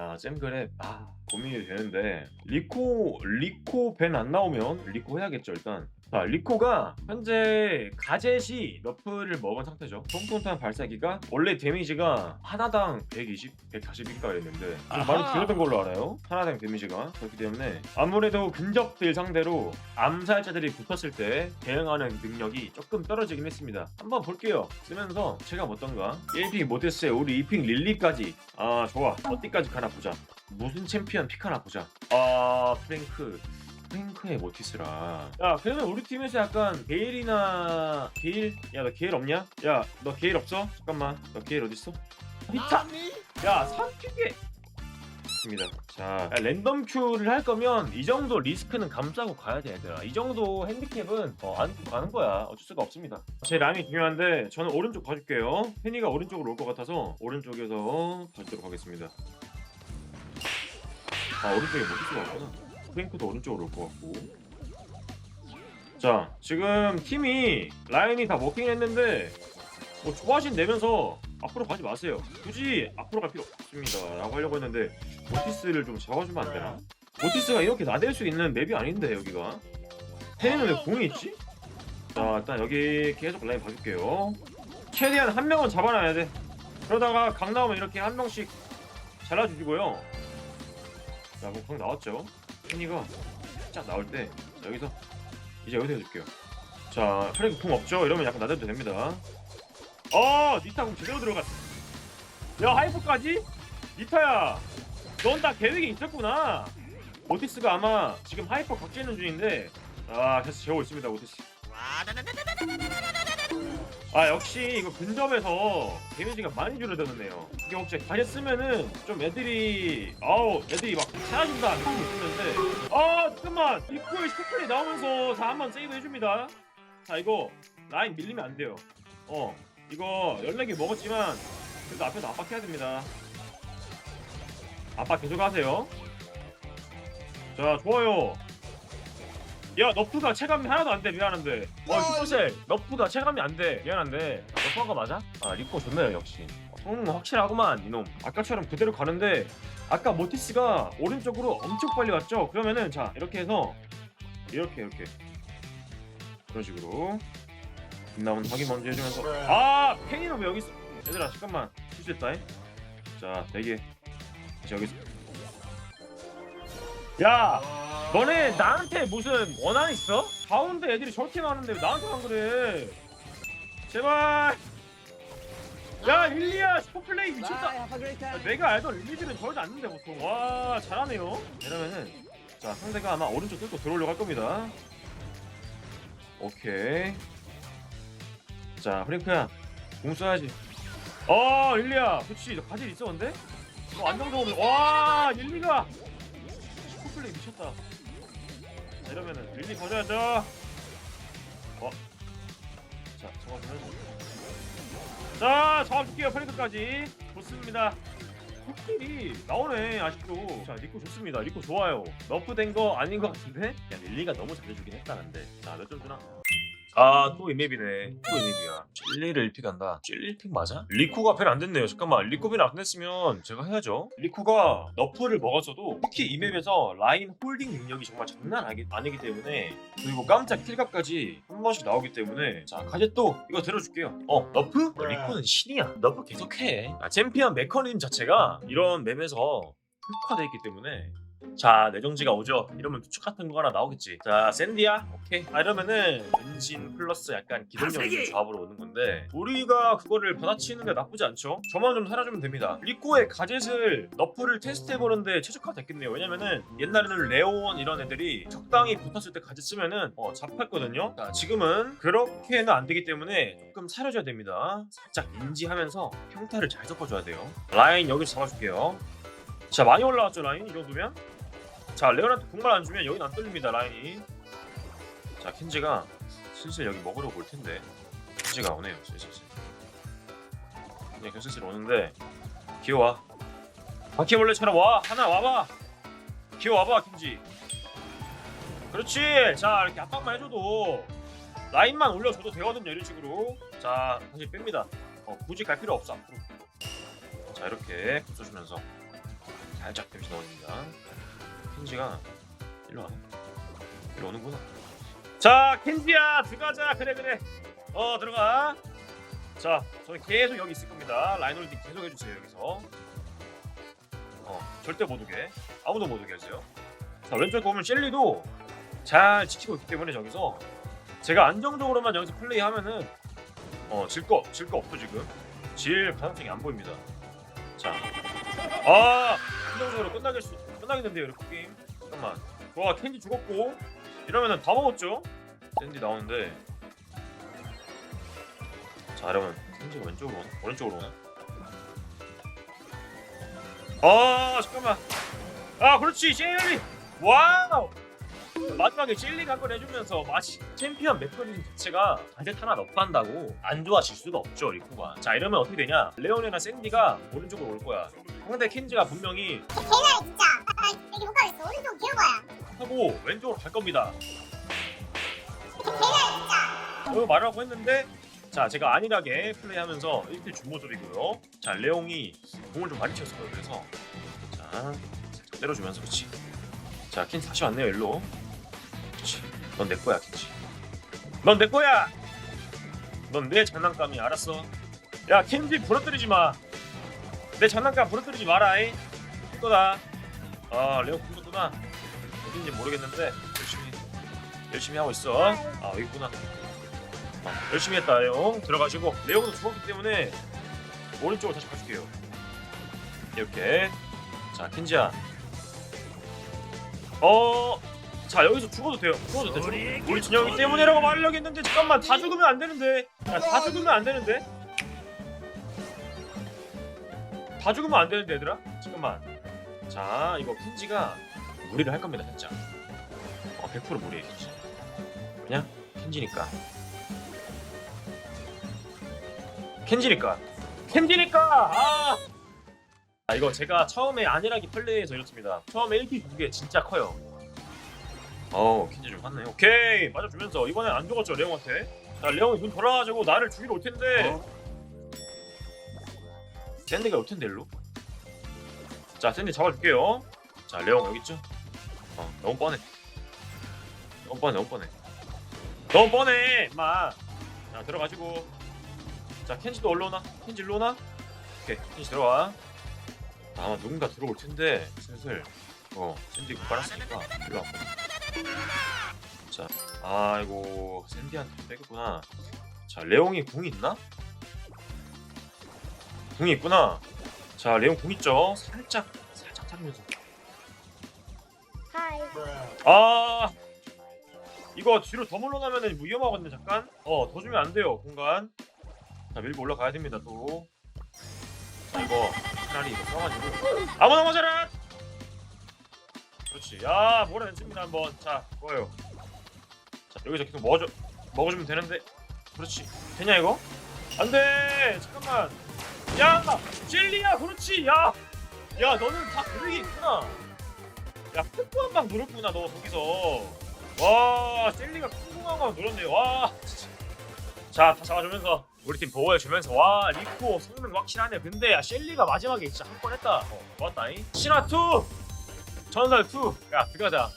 아 잼그랩. 아 고민이 되는데. 리코 리코 벤 안 나오면 리코 해야겠죠 일단 자 리코가 현재 가젯이 너프를 먹은 상태죠. 통통탄 발사기가 원래 데미지가 하나당 120, 140인가 그랬는데 좀 많이. 줄어든 걸로 알아요. 하나당 데미지가. 그렇기 때문에 아무래도 근접들 상대로 암살자들이 붙었을 때 대응하는 능력이 조금 떨어지긴 했습니다. 한번 볼게요. 쓰면서 제가 어떤가? 1픽 모테스에 우리 2픽 릴리까지. 아 좋아. 어디까지 가나 보자. 무슨 챔피언 픽 하나 보자. 아 프랭크 프랭크의 모티스라. 야 그러면 우리 팀에서 약간 게일이나 게일? 야너 게일 없냐? 야 너 게일 없어? 잠깐만. 너 게일 어딨어? 히타! 야 3픽에 있습니다. 자 야, 랜덤 큐를 할 거면 이 정도 리스크는 감수하고 가야 돼 얘들아. 이 정도 핸디캡은 어, 안 가는 거야. 어쩔 수가 없습니다. 제 라인이 중요한데 저는 오른쪽 봐줄게요. 페니가 오른쪽으로 올 것 같아서 오른쪽에서 봐주도록 하겠습니다. 아 오른쪽에 모티스가 없구나 프랭크도 오른쪽으로 올 것 같고. 자 지금 팀이 라인이 다 먹긴 했는데 뭐 조바신 내면서 앞으로 가지 마세요. 굳이 앞으로 갈 필요 없습니다 라고 하려고 했는데 모티스를 좀 잡아주면 안 되나? 모티스가 이렇게 나댈 수 있는 맵이 아닌데 여기가. 테니는 왜 공이 있지? 자 일단 여기 계속 라인 봐줄게요. 최대한 한 명은 잡아놔야 돼. 그러다가 강 나오면 이렇게 한 명씩 잘라주고요. 자 뭐강 나왔죠 테니가 쫙 나올 때 여기서 이제 여기서 해줄게요 자 프랭크 궁 없죠? 이러면 약간 나대도 됩니다 어 니타 궁 제대로 들어갔어 야 하이퍼까지? 니타야 넌 다 계획이 있었구나 오티스가 아마 지금 하이퍼 각지는 중인데 아 계속 재고 있습니다 오티스 아 역시 이거 근접에서 데미지가 많이 줄어드네요. 이게 혹시 가게 쓰면은 좀 애들이 아우 애들이 막 찾아준다 느낌이 있는데. 아 잠깐만. 입구에 스플레이 나오면서 다 한번 세이브 해줍니다. 자 이거 라인 밀리면 안 돼요. 어 이거 14개 먹었지만 그래도 앞에서 압박해야 됩니다. 압박 계속 하세요. 자 좋아요 야 너프가 체감이 하나도 안 돼. 미안한데. 어 슈퍼셀 너프가 체감이 안 돼. 미안한데. 너프가 맞아? 아 리코 좋네요 역시. 성능 확실하구만 이놈. 아까처럼 그대로 가는데 아까 모티스가 오른쪽으로 엄청 빨리 갔죠? 그러면은 자 이렇게 해서 이렇게 이렇게. 그런 식으로. 빛나온 확인 먼저 해주면서. 아 pen이는 왜 여기 있어. 얘들아 잠깐만. 실수했다 잉? 자 대기 다시 여기서 야 너네 나한테 무슨 원한 있어? 가운데 애들이 저렇게 많은데 왜 나한테만 그래? 제발. 야 릴리야 슈퍼플레이 미쳤다. 야, 내가 알던 릴리들은 저러지 않는데 보통. 와 잘하네요. 이러면은 자 상대가 아마 오른쪽 뚫고 들어오려고 할 겁니다. 오케이. 자 프랭크야 공 써야지. 어 릴리야 그치 너 가질 있어 근데? 너 안정적으로. 와 릴리가. 슈퍼플레이 미쳤다. 자 이러면은 릴리 버져야죠. 어? 자 잡아주면 자 잡아줄게요. 프랭크까지. 좋습니다. 코끼리 나오네 아직도. 자 리코 좋습니다. 리코 좋아요. 너프된 거 아닌 것 같은데? 야 릴리가 너무 잘해주긴 했다 근데. 자몇 점 주나? 아 또 이 맵이네. 또 이 맵이야. 찔리를 1픽한다. 찔리 1픽 맞아? 리코가 별안 됐네요. 잠깐만. 리코 별안 됐으면 제가 해야죠. 리코가 너프를 먹었어도 특히 이 맵에서 라인 홀딩 능력이 정말 장난 아니, 아니기 때문에 그리고 깜짝 킬각까지 한 번씩 나오기 때문에 자 가젯도 이거 들어줄게요. 어 너프? 어, 리코는 신이야. 너프 계속해. 아, 챔피언 메커니즘 자체가 이런 맵에서 흑화돼 있기 때문에 자 내정지가 오죠. 이러면 투축 같은 거 하나 나오겠지. 자 샌디야? 오케이. 아 이러면은 은신 플러스 약간 기동력 있는 조합으로 오는 건데 우리가 그거를 받아치는데 나쁘지 않죠. 저만 좀 살아주면 됩니다. 리코의 가젯을 너프를 테스트해보는데 최적화 됐겠네요. 왜냐면은 옛날에는 레온 이런 애들이 적당히 붙었을 때 가젯 쓰면은 어 잡혔거든요. 자 지금은 그렇게는 안 되기 때문에 조금 사려줘야 됩니다. 살짝 인지하면서 평타를 잘 섞어줘야 돼요. 라인 여기서 잡아줄게요 자 많이 올라왔죠 라인? 이 정도면? 자 레온한테 공만 안 주면 여긴 안 뚫립니다 라인이. 자 켄지가 슬슬 여기 먹으러 올 텐데. 켄지가 오네요 슬슬 켄지가 슬슬 오는데. 기어와. 바퀴벌레처럼 와 하나 와봐. 기어와봐 켄지. 그렇지. 자 이렇게 압박만 해줘도 라인만 올려줘도 되거든요 이런 식으로. 자 다시 뺍니다. 어, 굳이 갈 필요 없어 앞으로. 자 이렇게 붙여주면서 살짝 데미지 넣어줍니다. 켄지가 일로 와. 일로 오는구나. 자, 켄지야 들어가자. 그래 그래. 어 들어가. 자, 저는 계속 여기 있을 겁니다. 라인홀딩 계속 해주세요 여기서. 어, 절대 못 오게. 아무도 못 오게 해주세요. 자, 왼쪽 보면 젤리도 잘 지키고 있기 때문에 저기서 제가 안정적으로만 여기서 플레이하면은 어, 질 거, 질 거 없어 지금. 질 가능성이 안 보입니다. 자, 아, 안 정적으로 끝나길 수, 끝나겠는데요, 이렇게 게임. 잠깐만. 와, 캔디 죽었고 이러면은 다 먹었죠? 샌디 나오는데. 자, 이러면 캔디가 왼쪽으로? 오른쪽으로 오나? 아, 잠깐만. 아, 그렇지, 젤리. 와우. 마지막에 젤리가 한건 해주면서 마치 챔피언 메커니즘 자체가 가젯 하나 넣고 한다고 안 좋아질 수가 없죠 리코가 자 이러면 어떻게 되냐 레온이나 샌디가 오른쪽으로 올 거야 상대 켄지가 분명히 개나리 진짜 아 여기 못 가겠어 오른쪽 개오바야 하고 왼쪽으로 갈 겁니다. 개나리 진짜. 그 말하고 했는데 자 제가 안일하게 플레이하면서 1대 준 모습이고요. 자 레옹이 공을 좀 많이 거예요. 그래서 자 살짝 때려주면서 그렇지. 자 켄지 다시 왔네요 일로. 그렇지. 넌 내 거야 켄지. 넌 내 거야! 넌 내 장난감이 알았어? 야 켄지 부러뜨리지 마 내 장난감 부러뜨리지 마라 이. 거다. 아 레옹 궁졌구나. 어딘지 모르겠는데 열심히 열심히 하고 있어. 아. 여기 있구나. 아, 열심히 했다 레옹 들어가시고. 레옹은 죽었기 때문에 오른쪽으로 다시 가줄게요. 이렇게. 자 켄지야. 어... 자 여기서 죽어도 돼요. 죽어도 돼 죽어도. 우리 진영이 때문에라고 말하려고 했는데 잠깐만 다 죽으면 안 되는데. 야, 다 죽으면 안 되는데 다 죽으면 안 되는데 얘들아? 잠깐만. 자 이거 켄지가 무리를 할 겁니다 진짜. 어, 100% 무리해 진짜. 그냥 켄지니까. 켄지니까. 켄지니까! 아! 아 이거 제가 처음에 안일하게 플레이해서 이렇습니다. 처음에 1기 2개 진짜 커요. 어우 켄지 좀 봤네. 오케이! 맞아주면서. 이번엔 안 죽었죠 레옹한테. 자 레옹이 눈 돌아가지고 나를 죽이러 올 텐데 샌디가 올 텐데 일로? 자 샌디 잡아줄게요. 자 레옹 여기 있죠? 어 너무 뻔해. 너무 뻔해 너무 뻔해. 너무 뻔해 마. 자 들어가지고. 자 켄지도 올라오나? 켄지 일로 오나? 오케이 켄지 들어와. 자, 아마 누군가 들어올 텐데 슬슬. 어 샌디 못 빨았으니까 일로 와봐. 자 아이고 샌디한테 빼겠구나. 자 레옹이 궁이 있나? 궁이 있구나. 자 레옹 궁 있죠? 살짝 살짝 타면서. 하이 아! 이거 뒤로 더 물러나면은 위험하거든요 잠깐. 어 더 주면 안 돼요 공간. 자 밀고 올라가야 됩니다 또. 자, 이거 차라리 이거 써가지고. 아무나 맞아라! 그렇지. 야 몰아냈습니다 한번. 자 뭐예요. 자 여기서 계속 먹어줘 먹어주면 되는데. 그렇지. 되냐 이거? 안 돼! 잠깐만 야 젤리야 그렇지. 야야 너는 다 그릇이 있구나. 야 푸푸 한방 노렸구나 너 거기서. 와 젤리가 쿵쿵한 방 노렸네. 와 진짜. 자 다시 와주면서 우리 팀 보호해주면서. 와 리코 성능 확실하네. 근데 야 셸리가 마지막에 진짜 한 번 했다. 어 좋았다잉. 신화 2 전설 2야 들어가자